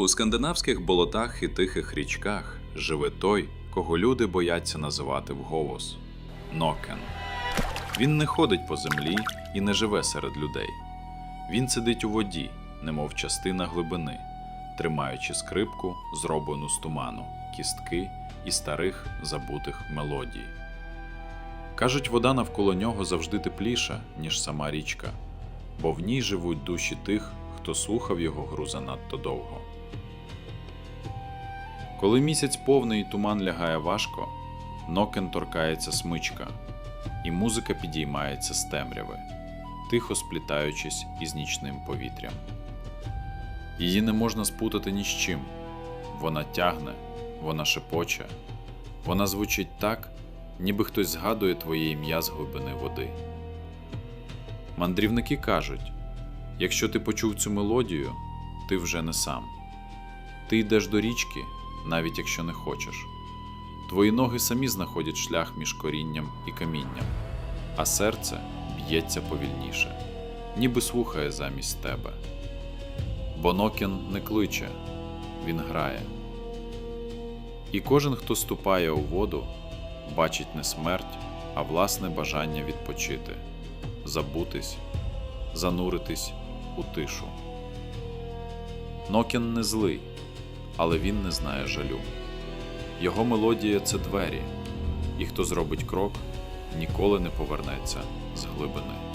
У скандинавських болотах і тихих річках живе той, кого люди бояться називати вголос Нокен. Він не ходить по землі і не живе серед людей. Він сидить у воді, немов частина глибини, тримаючи скрипку, зроблену з туману, кістки і старих забутих мелодій. Кажуть, вода навколо нього завжди тепліша, ніж сама річка, бо в ній живуть душі тих, хто слухав його гру занадто довго. Коли місяць повний і туман лягає важко, нокен торкається смичка, і музика підіймається з темряви, тихо сплітаючись із нічним повітрям. Її не можна спутати ні з чим. Вона тягне, вона шепоче, вона звучить так, ніби хтось згадує твоє ім'я з глибини води. Мандрівники кажуть: якщо ти почув цю мелодію, ти вже не сам. Ти йдеш до річки, навіть якщо не хочеш. Твої ноги самі знаходять шлях між корінням і камінням, а серце б'ється повільніше, ніби слухає замість тебе. Бо Нокен не кличе, він грає. І кожен, хто ступає у воду, бачить не смерть, а власне бажання відпочити, забутись, зануритись у тишу. Нокен не злий, але він не знає жалю. Його мелодія це двері, і хто зробить крок, ніколи не повернеться з глибини.